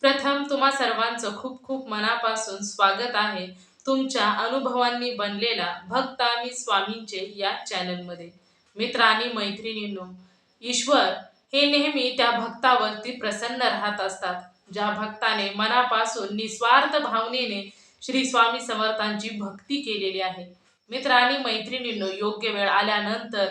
प्रथम तुम्हा सर्वांचं खूप खूप मनापासून स्वागत आहे. तुमच्या अनुभवांनी बनलेला भक्त आणि स्वामींचे या चॅनलमध्ये. मित्र आणि मैत्रिणींनो ईश्वर हे नेहमी त्या भक्तावरती प्रसन्न राहत असतात. ज्या भक्ताने मनापासून निस्वार्थ भावनेने श्री स्वामी समर्थांची भक्ती केलेली आहे. मित्र आणि मैत्रिणींनो योग्य वेळ आल्यानंतर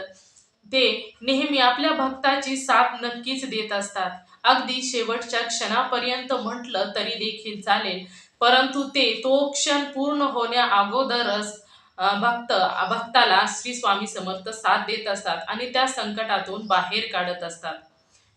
ते नेहमी आपल्या भक्ताची साथ नक्कीच देत असतात. अगदी शेवटच्या क्षणापर्यंत म्हटलं तरी देखील चालेल. परंतु ते तो क्षण पूर्ण होण्या अगोदरच भक्त भक्ताला श्री स्वामी समर्थ साथ देत असतात आणि त्या संकटातून बाहेर काढत असतात.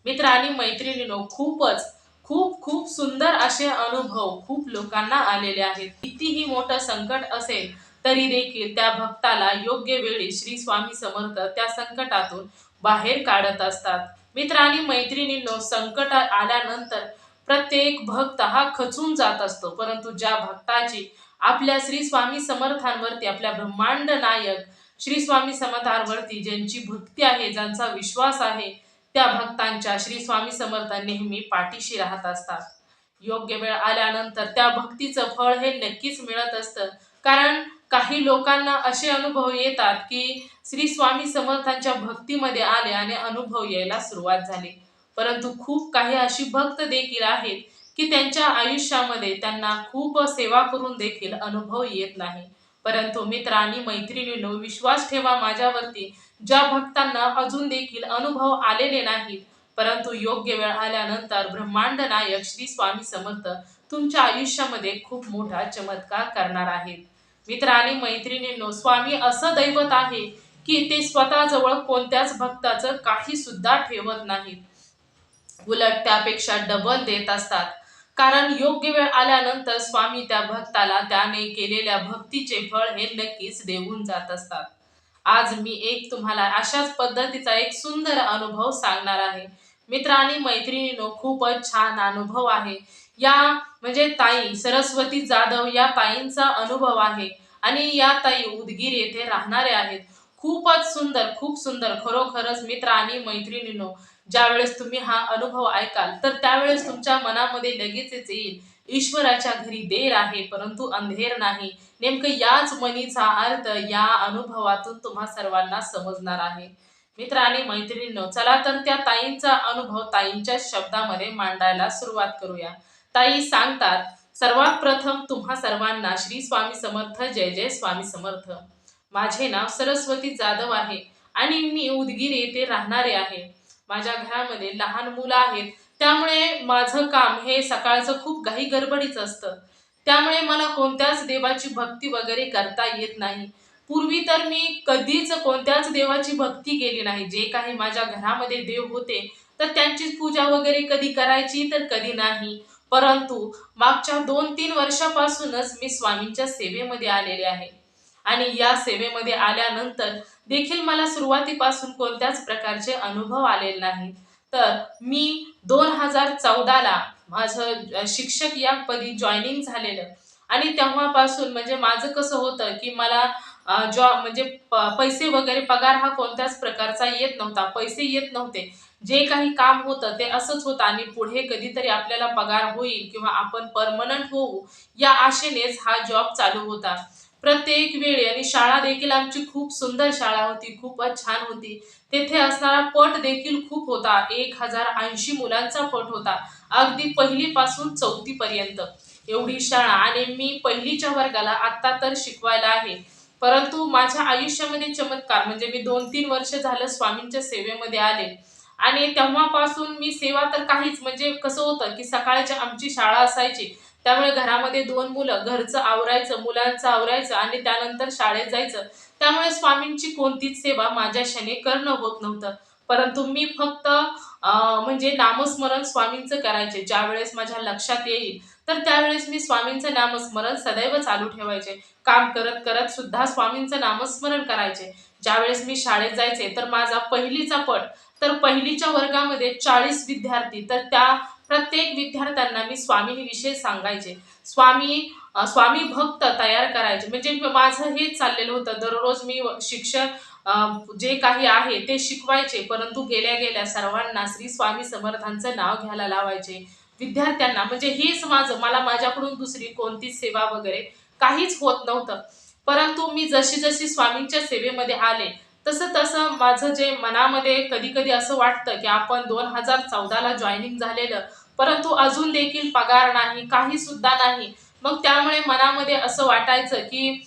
मित्र आणि मैत्रिणीनो खूपच खूप खूप सुंदर असे अनुभव खूप लोकांना आलेले आहेत. कितीही मोठं संकट असेल तरी देखील त्या भक्ताला योग्य वेळी श्री स्वामी समर्थ त्या संकटातून बाहेर काढत असतात. मित्र आणि मैत्रिणींनो संकट आल्यानंतर प्रत्येक भक्त हा खचून जात असतो. परंतु ज्या भक्ताची आपल्या श्री स्वामी समर्थांवरती आपल्या ब्रह्मांड नायक श्री स्वामी समर्थांवरती ज्यांची भक्ती आहे ज्यांचा विश्वास आहे त्या भक्तांच्या श्री स्वामी समर्थ नेहमी पाठीशी राहत असतात. योग्य वेळ आल्यानंतर त्या भक्तीचं फळ हे नक्कीच मिळत असतं. कारण काही लोकांना असे अनुभव येतात की श्री स्वामी समर्थांच्या भक्तीमध्ये आले आणि अनुभव यायला सुरुवात झाली. परंतु खूप काही अशी भक्त देखील आहेत की त्यांच्या आयुष्यामध्ये त्यांना खूप सेवा करून देखील अनुभव येत नाही. परंतु मित्र आणि विश्वास ठेवा माझ्यावरती ज्या भक्तांना अजून देखील अनुभव आलेले नाहीत परंतु योग्य वेळ आल्यानंतर ब्रह्मांड नायक श्री स्वामी समर्थ तुमच्या आयुष्यामध्ये खूप मोठा चमत्कार करणार आहेत. मित्र आणि मैत्रिणींनो स्वामी असं दैवत आहे की ते स्वतःजवळ कोणत्याच भक्ताचं काही सुद्धा ठेवत नाहीत. उलट त्यापेक्षा डबल देत असतात. कारण योग्य वेळ आल्यानंतर स्वामी त्या भक्ताला त्याने केलेल्या भक्तीचे फळ हे नक्कीच देऊन जात असतात. आज मी एक तुम्हाला अशाच पद्धतीचा एक सुंदर अनुभव सांगणार आहे. मित्र आणि मैत्रिणीनो खूपच छान अनुभव आहे या म्हणजे ताई सरस्वती जाधव या ताईंचा अनुभव आहे. आणि या ताई उदगीर येथे राहणारे आहेत. खूपच सुंदर खूप सुंदर खरोखरच मित्र आणि मैत्रिणीनो ज्यावेळेस तुम्ही हा अनुभव ऐकाल तर त्यावेळेस तुमच्या मनामध्ये लगेचच येईल ईश्वराच्या घरी देर आहे परंतु अंधेर नाही. नेमकं याच मनीचा अर्थ या अनुभवातून तुम्हा सर्वांना समजणार आहे. मित्र आणि मैत्रिणींनो चला तर त्या ताईंचा अनुभव ताईंच्या शब्दामध्ये मांडायला सुरुवात करूया. ताई सांगतात सर्वात प्रथम तुम्हा सर्वांना श्री स्वामी समर्थ जय जय स्वामी समर्थ. माझे नाव सरस्वती जाधव आहे आणि मी उदगीर येथे राहणारे आहे. माझ्या घरामध्ये लहान मुलं आहेत. त्यामुळे माझं काम हे सकाळचं खूप घाई गडबडीच असतं. त्यामुळे मला कोणत्याच देवाची भक्ती वगैरे करता येत नाही. पूर्वी तर मी कधीच कोणत्याच देवाची भक्ती केली नाही. जे काही माझ्या घरामध्ये देव होते तर त्यांचीच पूजा वगैरे कधी करायची तर कधी नाही. परंतु मागच्या दोन तीन वर्षापासूनच मी स्वामींच्या सेवेमध्ये आलेले आहे. आणि या सेवेमध्ये आल्यानंतर देखील मला सुरुवातीपासून कोणत्याच प्रकारचे अनुभव आलेले नाहीत. तर मी दोन हजार चौदाला माझं शिक्षक या पदी जॉईनिंग झालेलं. आणि तेव्हापासून म्हणजे माझं कसं होतं की मला जॉब म्हणजे प- पैसे वगैरे पगार हा कोणत्याच प्रकारचा येत नव्हता. पैसे येत नव्हते. जे काही काम होतं ते असंच होतं आणि पुढे कधीतरी आपल्याला पगार होईल किंवा आपण परमनंट होऊ या आशेनेच हा जॉब चालू होता. प्रत्येक वेळी आणि शाळा देखील आमची खूप सुंदर शाळा होती खूपच छान होती. तेथे असणारा पट देखील खूप होता. एक हजार ऐंशी मुलांचा पट होता अगदी पहिलीपासून चौथीपर्यंत एवढी शाळा आणि मी पहिलीच्या वर्गाला आत्ता तर शिकवायला आहे. परंतु माझ्या आयुष्यामध्ये चमत्कार म्हणजे मी दोन तीन वर्ष झालं स्वामींच्या सेवेमध्ये आले. आणि तेव्हापासून मी सेवा तर काहीच म्हणजे कसं होतं की सकाळच्या आमची शाळा असायची त्यामुळे घरामध्ये दोन मुलं घरचं आवरायचं मुलांचं आवरायचं आणि त्यानंतर शाळेत जायचं. त्यामुळे स्वामींची कोणतीच सेवा माझ्या माझ्याशाने करणं होत नव्हतं. परंतु मी फक्त म्हणजे नामस्मरण स्वामींचं करायचे ज्या वेळेस माझ्या लक्षात येईल तर त्यावेळेस मी स्वामींचं नामस्मरण सदैव चालू ठेवायचे. काम करत करत सुद्धा स्वामींचं नामस्मरण करायचे. ज्यावेळेस मी शाळेत जायचे तर माझा पहिलीचा पट तर पहिलीच्या वर्गामध्ये चाळीस विद्यार्थी तर त्या प्रत्येक विद्यार्थ्यांना मी स्वामींविषयी सांगायचे. स्वामी स्वामी भक्त तयार करायचे. म्हणजे माझं हेच चाललेलं होतं. दररोज मी व- शिक्षण जे काही आहे ते शिकवायचे. परंतु गेल्या गेल्या सर्वांना श्री स्वामी समर्थांचं नाव घ्यायला लावायचे. विद्यार्थ्यांना म्हणजे हेच माझं. मला माझ्याकडून दुसरी कोणतीच सेवा वगैरे काहीच होत नव्हतं. परंतु मी जशी जशी स्वामींच्या सेवेमध्ये आले तसं तसं माझं जे मनामध्ये कधी कधी असं वाटतं की आपण दोन हजार चौदाला जॉईनिंग झालेलं परंतु अजून देखील पगार नाही काही सुद्धा नाही. मग त्यामुळे मनामध्ये असं वाटायचं की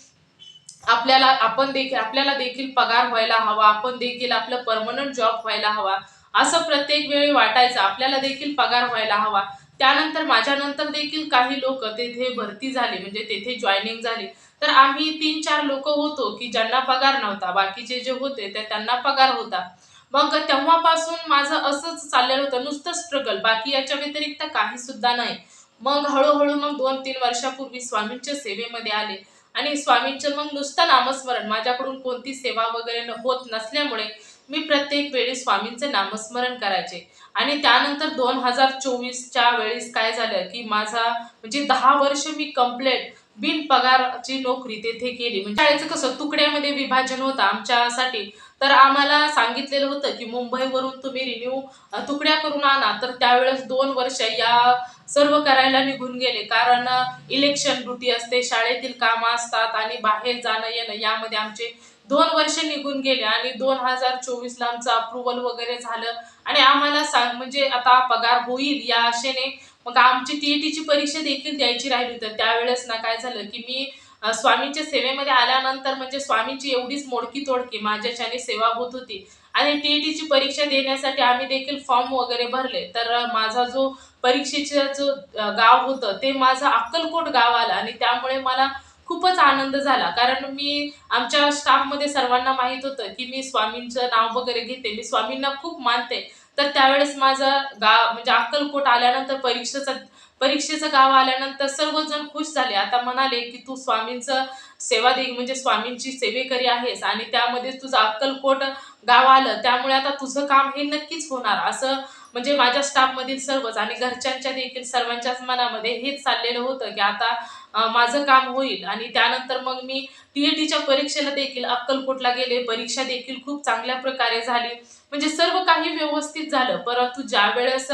आपल्याला आपण देखील आपल्याला देखील पगार व्हायला हवा आपण देखील आपलं परमनंट जॉब व्हायला हवा. असं प्रत्येक वेळी वाटायचं आपल्याला देखील पगार व्हायला हवा. त्यानंतर माझ्यानंतर देखील काही लोक तेथे भरती झाले म्हणजे तेथे जॉईनिंग झाली. तर आम्ही तीन चार लोक होतो की ज्यांना पगार नव्हता बाकीचे जे होते ते त्यांना पगार होता. मग तेव्हापासून माझं असंच चाललेलं होतं नुसतं स्ट्रगल बाकी याच्या व्यतिरिक्त काही सुद्धा नाही. मग हळूहळू मग दोन तीन वर्षापूर्वी स्वामींच्या सेवेमध्ये आले. आणि स्वामींचं मग नुसतं नामस्मरण. माझ्याकडून कोणती सेवा वगैरे न- होत नसल्यामुळे मी प्रत्येक वेळी स्वामींचं नामस्मरण करायचे. आणि त्यानंतर दोन हजार चोवीसच्या वेळेस काय झालं की माझा म्हणजे दहा वर्ष मी कम्प्लेट बिन पगारची नोकरी तेथे केली. म्हणजे शाळेचं कसं तुकड्यामध्ये विभाजन होतं आमच्यासाठी. तर आम्हाला सांगितलेलं होतं की मुंबईवरून तुम्ही रिन्यू तुकड्या करून आणा. तर त्यावेळेस दोन वर्ष या सर्व करायला निघून गेले. कारण इलेक्शन ड्युटी असते शाळेतील कामं असतात आणि बाहेर जाणं येणं यामध्ये आमचे दोन वर्ष निघून गेले. आणि दोन हजार चोवीसला आमचं अप्रुव्हल वगैरे झालं. आणि आम्हाला सांग म्हणजे आता पगार होईल या आशेने मग आमची टीईटीची परीक्षा देखील द्यायची राहिली तर त्यावेळेस ना काय झालं की मी स्वामींच्या सेवेमध्ये आल्यानंतर म्हणजे स्वामींची एवढीच मोडकी तोडकी माझ्याच्याने सेवा होत. होती आणि टीईटीची परीक्षा देण्यासाठी आम्ही देखील फॉर्म वगैरे भरले. तर माझा जो परीक्षेचा जो गाव होतं ते माझं अक्कलकोट गाव आलं आणि त्यामुळे मला खूपच आनंद झाला. कारण मी आमच्या स्टाफमध्ये सर्वांना माहीत होतं की मी स्वामींचं नाव वगैरे घेते. मी स्वामींना खूप मानते. तर त्यावेळेस माझं गाव म्हणजे अक्कलकोट आल्यानंतर परीक्षेचं परीक्षेचं गाव आल्यानंतर सर्वजण खुश झाले. आता म्हणाले की तू स्वामींचं सेवा दे म्हणजे स्वामींची सेवेकरी आहेस आणि त्यामध्ये तुझं अक्कलकोट गाव आलं त्यामुळे आता तुझं काम हे नक्कीच होणार. असं म्हणजे माझ्या स्टाफमधील सर्वच आणि घरच्यांच्या देखील सर्वांच्याच मनामध्ये हेच चाललेलं होतं की आता माझं काम होईल. आणि त्यानंतर मग मी टी ए टीच्या परीक्षेला देखील अक्कलकोटला गेले. परीक्षा देखील खूप चांगल्या प्रकारे झाली. म्हणजे सर्व काही व्यवस्थित झालं. परंतु ज्या वेळेस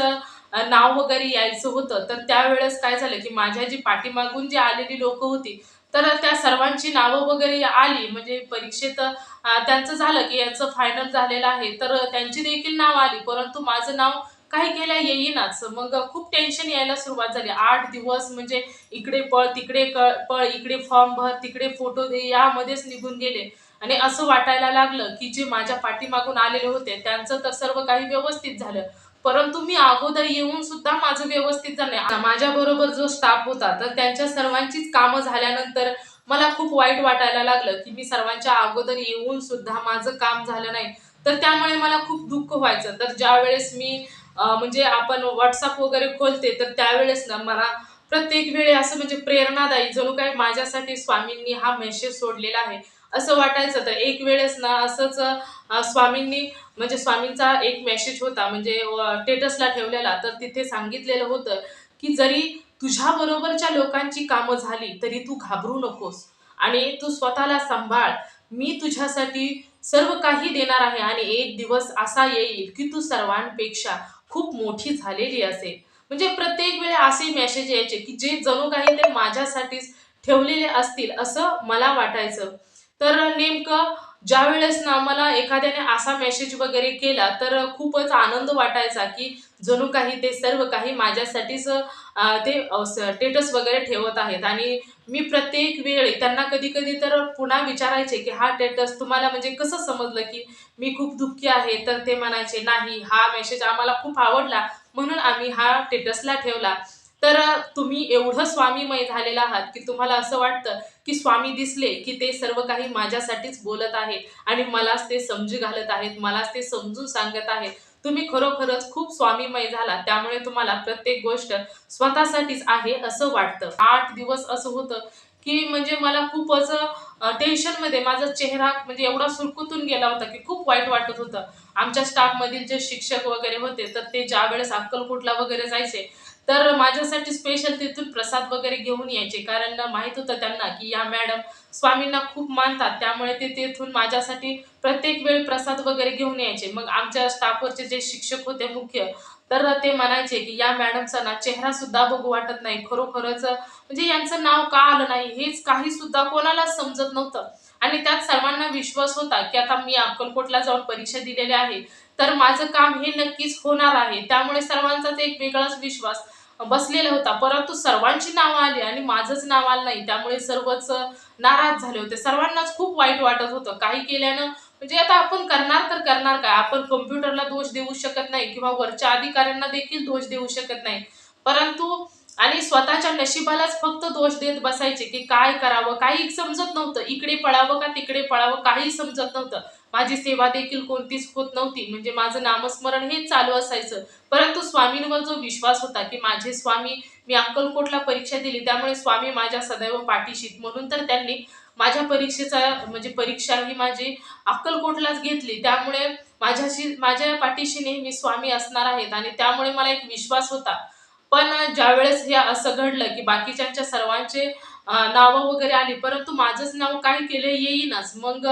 नाव वगैरे यायचं होतं तर त्यावेळेस काय झालं की माझ्या जी पाठीमागून जी आलेली लोक होती तर त्या सर्वांची नावं वगैरे आली. म्हणजे परीक्षेत त्यांचं झालं की यांचं फायनल झालेलं आहे तर त्यांची देखील नाव आली. परंतु माझं नाव काही केल्या येईनाच. मग खूप टेन्शन यायला सुरुवात झाली. आठ दिवस म्हणजे इकडे पळ तिकडे कळ पळ इकडे फॉर्म भर तिकडे फोटो दे यामध्येच निघून गेले. आणि असं वाटायला लागलं की जे माझ्या पाठीमागून आलेले होते त्यांचं तर सर्व काही व्यवस्थित झालं. परंतु मी अगोदर येऊन सुद्धा माझं व्यवस्थित झालं नाही. माझ्या बरोबर जो स्टाफ होता तर त्यांच्या सर्वांचीच कामं झाल्यानंतर मला खूप वाईट वाटायला लागलं की मी सर्वांच्या अगोदर येऊन सुद्धा माझं काम झालं नाही. तर त्यामुळे मला खूप दुःख व्हायचं. तर ज्यावेळेस मी म्हणजे आपण व्हॉट्सअप वगैरे खोलते तर त्यावेळेस ना मला प्रत्येक वेळी असं म्हणजे प्रेरणादायी जणू काय माझ्यासाठी स्वामींनी हा मेसेज सोडलेला आहे. असं वाटायचं. तर एक वेळेस ना असंच स्वामींनी म्हणजे स्वामींचा एक मेसेज होता म्हणजे टेटसला ठेवलेला. तर तिथे सांगितलेलं होतं की जरी तुझ्याबरोबरच्या लोकांची कामं झाली तरी तू घाबरू नकोस. आणि तू स्वतःला सांभाळ. मी तुझ्यासाठी सर्व काही देणार आहे आणि एक दिवस असा येईल की तू सर्वांपेक्षा खूप मोठी झालेली असेल. म्हणजे प्रत्येक वेळी असे मेसेज यायचे की जे जणू काही ते माझ्यासाठीच ठेवलेले असतील असं मला वाटायचं. तर नेमकं ज्या वेळेस ना मला एखाद्याने असा मेसेज वगैरे केला तर खूपच आनंद वाटायचा की जणू काही ते सर्व काही माझ्यासाठीच ते स्टेटस वगैरे ठेवत आहेत. आणि मी प्रत्येक वेळी त्यांना कधी कधी तर पुन्हा विचारायचे की हा स्टेटस तुम्हाला म्हणजे कसं समजलं की मी खूप दुःखी आहे? तर ते म्हणायचे नाही हा मेसेज आम्हाला खूप आवडला. म्हणून आम्ही हा स्टेटसला ठेवला. तर तुम्ही एवढं स्वामीमय झालेला आहात की तुम्हाला असं वाटतं की स्वामी दिसले की ते सर्व काही माझ्यासाठीच बोलत आहेत आणि मलाच ते समजू घालत आहेत मलाच ते समजून सांगत आहेत. तुम्ही खरोखरच खूप स्वामीमय झाला. त्यामुळे तुम्हाला प्रत्येक गोष्ट स्वतःसाठीच आहे असं वाटतं. आठ दिवस असं होतं की म्हणजे मला खूप असं टेन्शनमध्ये माझा चेहरा म्हणजे एवढा सुरकुतून गेला होता की खूप वाईट वाटत होतं. आमच्या स्टाफमधील जे शिक्षक वगैरे होते तर ते ज्या वेळेस अक्कलकोटला वगैरे जायचे तर माझ्यासाठी स्पेशल तिथून प्रसाद वगैरे घेऊन यायचे. कारण माहीत होतं त्यांना की या मॅडम स्वामींना खूप मानतात. त्यामुळे ते तिथून माझ्यासाठी प्रत्येक वेळ प्रसाद वगैरे घेऊन यायचे. मग आमच्या स्टाफवरचे जे शिक्षक होते मुख्य तर ते म्हणायचे की या मॅडमचा ना चेहरा सुद्धा बघू वाटत नाही. खरोखरच म्हणजे यांचं नाव का आलं नाही? हेच काही सुद्धा कोणालाच समजत नव्हतं. आणि त्यात सर्वांना विश्वास होता की आता मी अक्कलकोटला जाऊन परीक्षा दिलेली आहे. तर माझं काम हे नक्कीच होणार आहे. त्यामुळे सर्वांचाच एक वेगळाच विश्वास. बसलेला होता. परंतु सर्वांची नावं आली आणि माझंच नाव आलं नाही. त्यामुळे सर्वच नाराज झाले होते. सर्वांनाच खूप वाईट वाटत होतं. काही केल्यानं म्हणजे आता आपण करणार तर करणार काय? आपण कम्प्युटरला दोष देऊ शकत नाही किंवा वरच्या अधिकाऱ्यांना देखील दोष देऊ शकत नाही. परंतु आणि स्वतःच्या नशिबालाच फक्त दोष देत बसायचे की काय करावं? काही समजत नव्हतं. इकडे पळावं का तिकडे पळावं? काही समजत नव्हतं. माझी सेवा देखील कोणतीच होत नव्हती. म्हणजे माझं नामस्मरण हे चालू असायचं. परंतु स्वामींवर जो विश्वास होता की माझे स्वामी मी अक्कलकोटला परीक्षा दिली त्यामुळे स्वामी माझ्या सदैव पाठीशीत. म्हणून तर त्यांनी माझ्या परीक्षेचा म्हणजे परीक्षा ही माझी अक्कलकोटलाच घेतली. त्यामुळे माझ्याशी माझ्या पाठीशी नेहमी स्वामी असणार आहेत आणि त्यामुळे मला एक विश्वास होता. पण ज्यावेळेस हे असं घडलं की बाकीच्यांच्या सर्वांचे नावं वगैरे आली परंतु माझंच नाव काय केलं येईनच. मग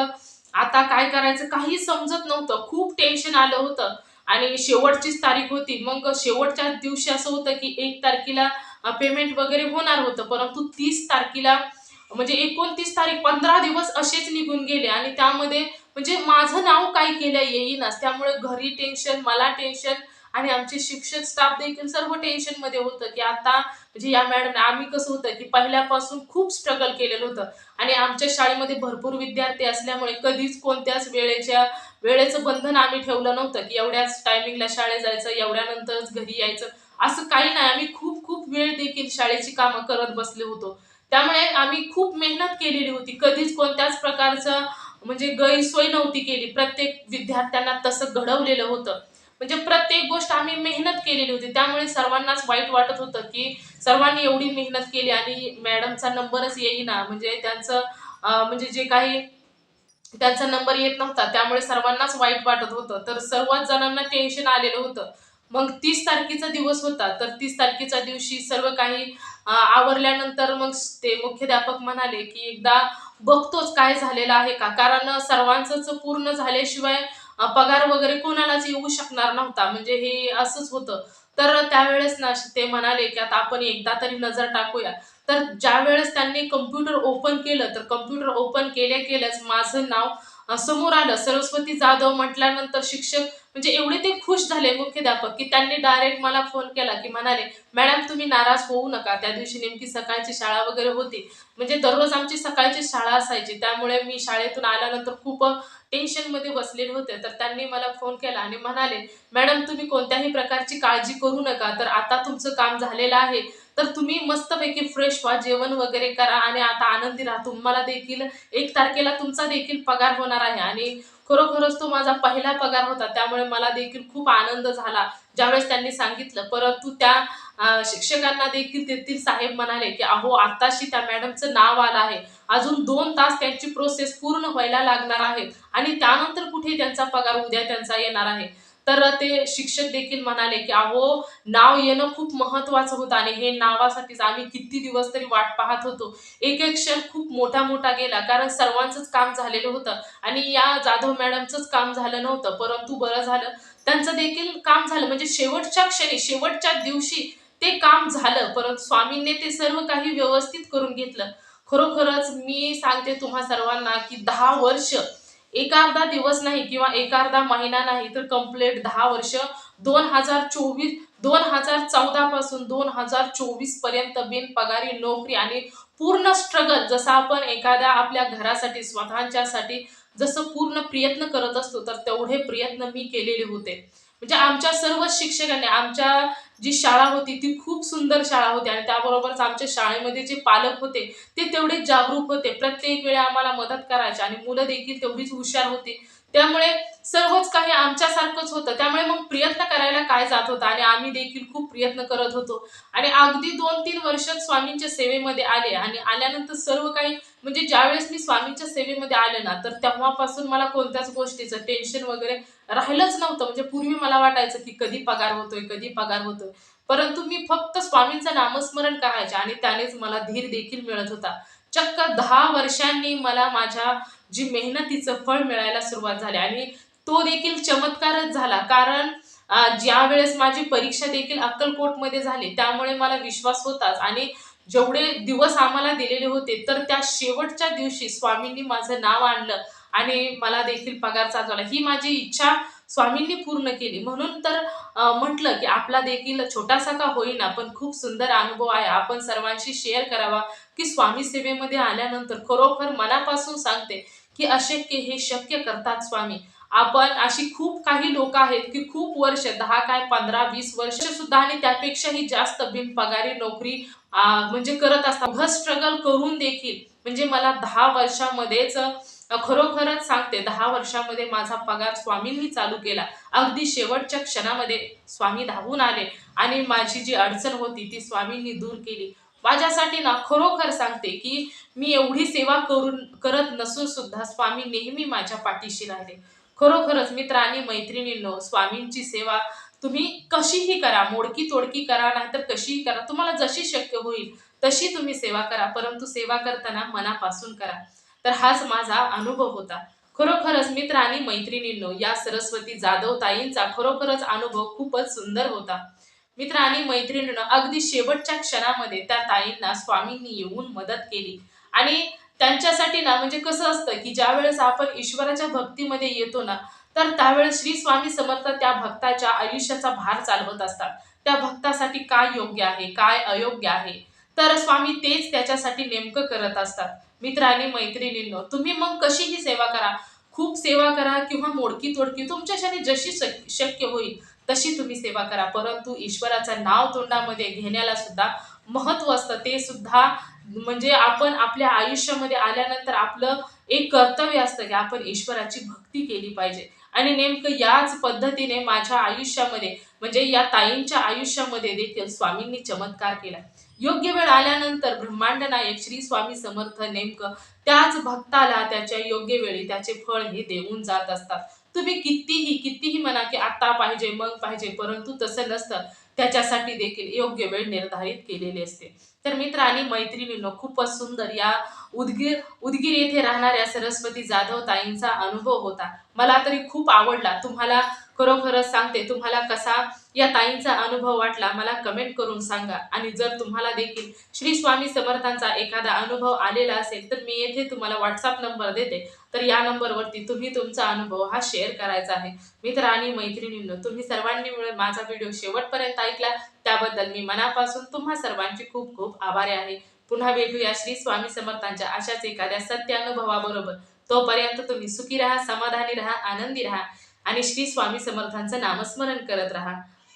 आता काय करायचं? काही समजत नव्हतं. खूप टेन्शन आलं होतं. आणि शेवटचीच तारीख होती. मग शेवटच्या दिवशी असं होतं की एक तारखेला पेमेंट वगैरे होणार होतं. परंतु तीस तारखेला म्हणजे एकोणतीस तारीख पंधरा दिवस असेच निघून गेले. आणि त्यामध्ये म्हणजे माझं नाव काय केलं येईनच. त्यामुळे घरी टेन्शन मला टेन्शन आणि आमचे शिक्षक स्टाफ देखील सर्व टेन्शनमध्ये होतं की आता म्हणजे या मॅडम आम्ही कसं होतं की पहिल्यापासून खूप स्ट्रगल केलेलं होतं. आणि आमच्या शाळेमध्ये भरपूर विद्यार्थी असल्यामुळे कधीच कोणत्याच वेळेच्या वेळेचं बंधन आम्ही ठेवलं नव्हतं की एवढ्याच टायमिंगला शाळेत जायचं एवढ्यानंतरच घरी यायचं. असं काही नाही. आम्ही खूप खूप वेळ देखील शाळेची कामं करत बसले होतो. त्यामुळे आम्ही खूप मेहनत केलेली होती. कधीच कोणत्याच प्रकारचं म्हणजे गैरसोय नव्हती केली. प्रत्येक विद्यार्थ्यांना तसं घडवलेलं होतं. म्हणजे प्रत्येक गोष्ट आम्ही मेहनत केलेली होती. त्यामुळे सर्वांनाच वाईट वाटत होतं की सर्वांनी एवढी मेहनत केली आणि मॅडमचा नंबरच येईना. म्हणजे त्यांचं म्हणजे जे काही त्यांचा नंबर येत नव्हता त्यामुळे सर्वांनाच वाईट वाटत होतं. तर सर्वच जणांना टेन्शन आलेलं होतं. मग तीस तारखेचा दिवस होता. तर तीस तारखेच्या दिवशी सर्व काही आवरल्यानंतर मग ते मुख्याध्यापक म्हणाले की एकदा बघतोच काय झालेलं आहे का? कारण सर्वांचंच पूर्ण झाल्याशिवाय पगार वगैरे कोणालाच येऊ शकणार नव्हता. म्हणजे हे असंच होतं. तर त्यावेळेस ना ते म्हणाले की आता आपण एकदा तरी नजर टाकूया. तर ज्या वेळेस त्यांनी कम्प्युटर ओपन केलं तर कम्प्युटर ओपन केल्या केल्याच माझं नाव समोर आलं. सरस्वती जाधव म्हटल्यानंतर शिक्षक म्हणजे एवढे ते खुश झाले मुख्याध्यापक की त्यांनी डायरेक्ट मला फोन केला की म्हणाले मॅडम तुम्ही नाराज होऊ नका. त्या दिवशी नेमकी सकाळची शाळा वगैरे होती. म्हणजे दररोज आमची सकाळची शाळा असायची. त्यामुळे मी शाळेतून आल्यानंतर खूप टेन्शनमध्ये बसलेले होते. तर त्यांनी मला फोन केला आणि म्हणाले मॅडम तुम्ही कोणत्याही प्रकारची काळजी करू नका. तर आता तुमचं काम झालेलं आहे. तर तुम्ही मस्तपैकी फ्रेश व्हा जेवण वगैरे करा आणि आता आनंदी राहा. तुम्हाला देखील एक तारखेला तुमचा देखील पगार होणार आहे आणि खरोखरच तो माझा पहिला पगार होता त्यामुळे मला देखील खूप आनंद झाला. ज्यावेळेस त्यांनी सांगितलं परंतु त्या शिक्षकांना देखील तेथील साहेब म्हणाले की अहो आताशी त्या मॅडमचं नाव आलं आहे. अजून दोन तास त्यांची प्रोसेस पूर्ण व्हायला लागणार आहे आणि त्यानंतर कुठे त्यांचा पगार उद्या त्यांचा येणार आहे. तर ते शिक्षक देखील म्हणाले की अहो नाव येणं खूप महत्वाचं होतं आणि हे नावासाठीच आम्ही किती दिवस तरी वाट पाहत होतो. एक एक क्षण खूप मोठा मोठा गेला कारण सर्वांचंच काम झालेलं होतं आणि या जाधव मॅडमचंच काम झालं नव्हतं परंतु बरं झालं. त्यांचं देखील काम झालं म्हणजे शेवटच्या क्षणी शेवटच्या दिवशी ते काम झालं परंतु स्वामींनी ते सर्व काही व्यवस्थित करून घेतलं. खरोखरच मी सांगते तुम्हा सर्वांना की दहा वर्ष एक अर्धा दिवस नाही किंवा एक अर्धा महिना नाही तर कंप्लीट दहा वर्ष दोन हजार चोवीस दोन हजार चौदा पासून दोन हजार चोवीसपर्यंत बिनपगारी नोकरी आणि पूर्ण स्ट्रगल जसं आपण एखाद्या आपल्या घरासाठी स्वतःच्यासाठी जसं पूर्ण प्रयत्न करत असतो तर तेवढे प्रयत्न मी केलेले होते. म्हणजे आमच्या सर्व शिक्षकांनी आमच्या जी शाळा होती ती खूप सुंदर शाळा होती आणि त्याबरोबरच आमच्या शाळेमध्ये जे पालक होते ते तेवढे जागरूक होते. प्रत्येक वेळी आम्हाला मदत करायचे आणि मुलं देखील तेवढीच हुशार होती. त्यामुळे सर्वच काही आमच्यासारखंच होतं. त्यामुळे मग प्रयत्न करायला काय जात होता? आणि आम्ही देखील खूप प्रयत्न करत होतो. आणि अगदी दोन तीन वर्ष स्वामींच्या सेवेमध्ये आले. आणि आल्यानंतर सर्व काही म्हणजे ज्यावेळेस मी स्वामींच्या सेवेमध्ये आले ना तर तेव्हापासून मला कोणत्याच गोष्टीचं टेन्शन वगैरे राहिलंच नव्हतं. म्हणजे पूर्वी मला वाटायचं की कधी पगार होतोय कधी पगार होतोय. परंतु मी फक्त स्वामींचं नामस्मरण करायचे आणि त्यानेच मला धीर देखील मिळत होता. चक्क दहा वर्षांनी मला माझ्या जी मेहनतीचं फळ मिळायला सुरुवात झाली. आणि तो देखील चमत्कारच झाला. कारण ज्या वेळेस माझी परीक्षा देखील अक्कलकोटमध्ये झाली त्यामुळे मला विश्वास होताच. आणि जेवढे दिवस आम्हाला दिलेले होते तर त्या शेवटच्या दिवशी स्वामींनी माझं नाव आणलं आणि मला देखील पगार चालवला ही माझी इच्छा स्वामींनी पूर्ण केली. म्हणून तर म्हटलं की आपला देखील छोटासा का होईना पण खूप सुंदर अनुभव आहे. आपण सर्वांशी शेअर करावा की स्वामी सेवेमध्ये आल्यानंतर खरोखर मनापासून सांगते की अशक्य हे शक्य करतात स्वामी. आपण अशी खूप काही लोक आहेत की खूप वर्ष दहा काय पंधरा वीस वर्ष सुद्धा आणि त्यापेक्षाही जास्त बिनपगारी नोकरी म्हणजे करत असतात. स्ट्रगल करून देखील म्हणजे मला दहा वर्षामध्येच खरोखरच सांगते दहा वर्षामध्ये माझा पगार स्वामींनी चालू केला. अगदी शेवटच्या क्षणामध्ये स्वामी धावून आले आणि माझी जी अडचण होती ती स्वामींनी दूर केली. माझ्यासाठी ना खरोखर सांगते की मी एवढी सेवा करून करत नसून सुद्धा स्वामी नेहमी माझ्या पाठीशी राहिले. खरोखरच मित्र आणि मैत्रिणींनो स्वामींची सेवा तुम्ही कशीही करा मोडकी तोडकी करा नाहीतर कशीही करा तुम्हाला जशी शक्य होईल तशी तुम्ही सेवा करा परंतु सेवा करताना मनापासून करा. तर हाच माझा अनुभव होता. खरोखरच मित्र आणि मैत्रिणींनो या सरस्वती जाधव ताईंचा खरोखरच अनुभव खूपच सुंदर होता. मित्र आणि मैत्रिणीनं अगदी शेवटच्या क्षणामध्ये त्या ताईंना स्वामींनी येऊन मदत केली. आणि त्यांच्यासाठी ना म्हणजे कसं असतं की ज्या वेळेस आपण ईश्वराच्या भक्तीमध्ये येतो ना तर त्यावेळेस श्री स्वामी समर्थ त्या भक्ताच्या आयुष्याचा भार चालवत असतात. त्या भक्तासाठी काय योग्य आहे काय अयोग्य आहे? तर स्वामी तेच त्याच्यासाठी नेमकं करत असतात. मित्र आणि मैत्रिणींनो तुम्ही मग कशीही सेवा करा? खूप सेवा करा किंवा मोडकी तोडकी तुमच्याच्याने जशी शक्य होईल तशी तुम्ही सेवा करा. परंतु ईश्वराचं नाव तोंडामध्ये घेण्याला सुद्धा महत्त्व असतं. ते सुद्धा म्हणजे आपण आपल्या आयुष्यामध्ये आल्यानंतर आपलं एक कर्तव्य असतं की आपण ईश्वराची भक्ती केली पाहिजे. आणि नेमकं याच पद्धतीने माझ्या आयुष्यामध्ये म्हणजे या ताईंच्या आयुष्यामध्ये देखील स्वामींनी चमत्कार केला. योग्य वेळ आल्यानंतर ब्रह्मांड नायक श्री स्वामी समर्थ नेमकं त्याच भक्ताला त्याच्या योग्य वेळी त्याचे फळ हे देऊन जात असतात. तुम्ही कितीही कितीही म्हणा की आत्ता पाहिजे मग पाहिजे परंतु तसं नसतं. त्याच्यासाठी देखील योग्य वेळ निर्धारित केलेली असते. तर मित्र आणि मैत्रिणींनो खूपच सुंदर या उदगीर उदगीर येथे राहणाऱ्या सरस्वती जाधव ताईंचा अनुभव होता. मला तरी खूप आवडला. तुम्हाला खरोखरच सांगते तुम्हाला कसा या ताईंचा अनुभव वाटला मला कमेंट करून सांगा. आणि जर तुम्हाला देखील श्री स्वामी समर्थांचा एखादा अनुभव आलेला असेल तर मी येथे तुम्हाला व्हॉट्सअप नंबर देते. तर या नंबरवरती तुम्ही तुमचा अनुभव हा शेअर करायचा आहे. मित्र आणि मैत्रिणींनो तुम्ही सर्वांनी मिळून माझा व्हिडिओ शेवटपर्यंत ऐकला. त्याबद्दल मी मनापासून तुम्हा सर्वांची खूप खूप आभारी आहे. पुन्हा भेटूया श्री स्वामी समर्थांच्या अशाच एखाद्या सत्य अनुभवाबरोबर तोपर्यंत तुम्ही सुखी राहा समाधानी राहा आनंदी राहा आणि श्री स्वामी समर्थांचं नामस्मरण करत राहा.